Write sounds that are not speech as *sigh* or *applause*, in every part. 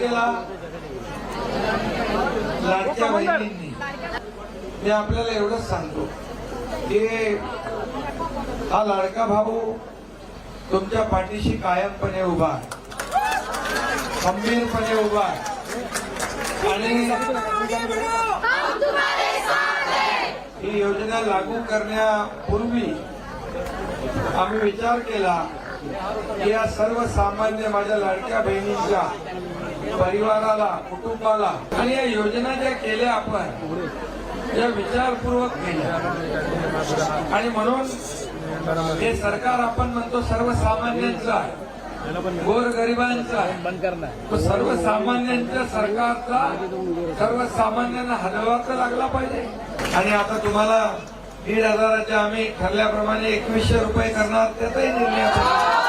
केला लाडक्या बहिणींनी मी आपल्याला एवढंच सांगतो की हा लाडका भाऊ तुमच्या पाठीशी कायमपणे उभा आहे. खंबीरपणे उभा आहे. आणि ही योजना लागू करण्यापूर्वी आम्ही विचार केला की या सर्वसामान्य माझ्या लाडक्या बहिणींच्या परिवाराला कुटुंबाला. आणि या योजना ज्या केल्या आपण त्या विचारपूर्वक केल्या. आणि म्हणून हे सरकार आपण म्हणतो सर्वसामान्यांचं आहे. गोरगरिबांचा आहे. बंद तो सर्वसामान्यांच्या सरकारचा सर्वसामान्यांना हलवाचा लागला पाहिजे. आणि आता तुम्हाला दीड हजाराच्या आम्ही ठरल्याप्रमाणे एकवीसशे रुपये करणार त्याचाही निर्णय आपण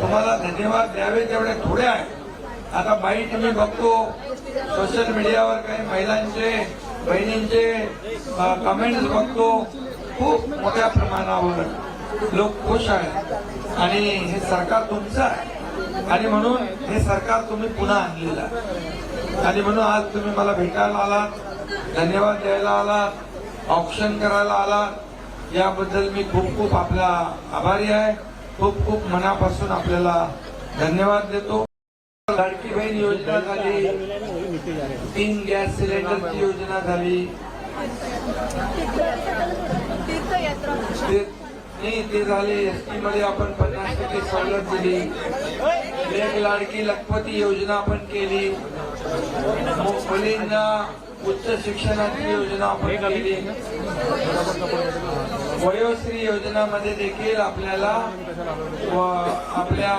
तुम्हाला धन्यवाद द्यावे तेवढे थोडे आहे. आता बाईट मी बघतो सोशल मीडियावर काही महिलांचे बहिणींचे कमेंट्स बघतो खूप मोठ्या प्रमाणावर लोक खुश आहेत. आणि हे सरकार तुमचं आहे. आणि म्हणून हे सरकार तुम्ही पुन्हा आणलेलं आहे. आणि म्हणून आज तुम्ही मला भेटायला आलात धन्यवाद द्यायला आलात ऑप्शन करायला आलात. याबद्दल मी खूप खूप आपला आभारी आहे. खूप खूप मनापासून आपल्याला धन्यवाद देतो. लाडकी बहीण योजना झाली. तीन गॅस सिलेंडरची योजना झाली. ते नाही ते झाले. एसटी मध्ये आपण पन्नास टक्के सवलत दिली. एक लाडकी लखपती योजना आपण केली. मुलींना उच्च शिक्षणाची योजना आपण केली. वयोश्री योजनामध्ये देखील आपल्याला व- आपल्या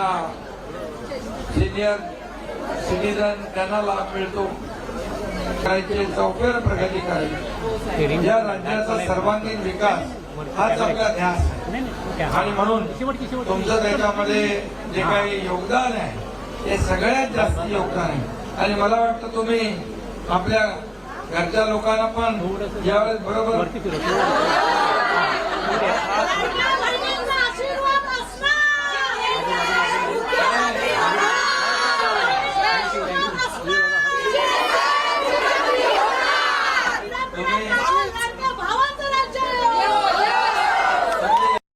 सिनियर सिटीजन त्यांना लाभ मिळतो. करायची चौफेर प्रगती करायची या राज्याचा सर्वांगीण विकास हाच आपला ध्यास आहे. आणि म्हणून तुमचं त्याच्यामध्ये जे काही योगदान आहे ते सगळ्यात जास्त योगदान आहे. आणि मला वाटतं तुम्ही आपल्या घरच्या लोकांना पण यावेळेस बरोबर *laughs* *laughs*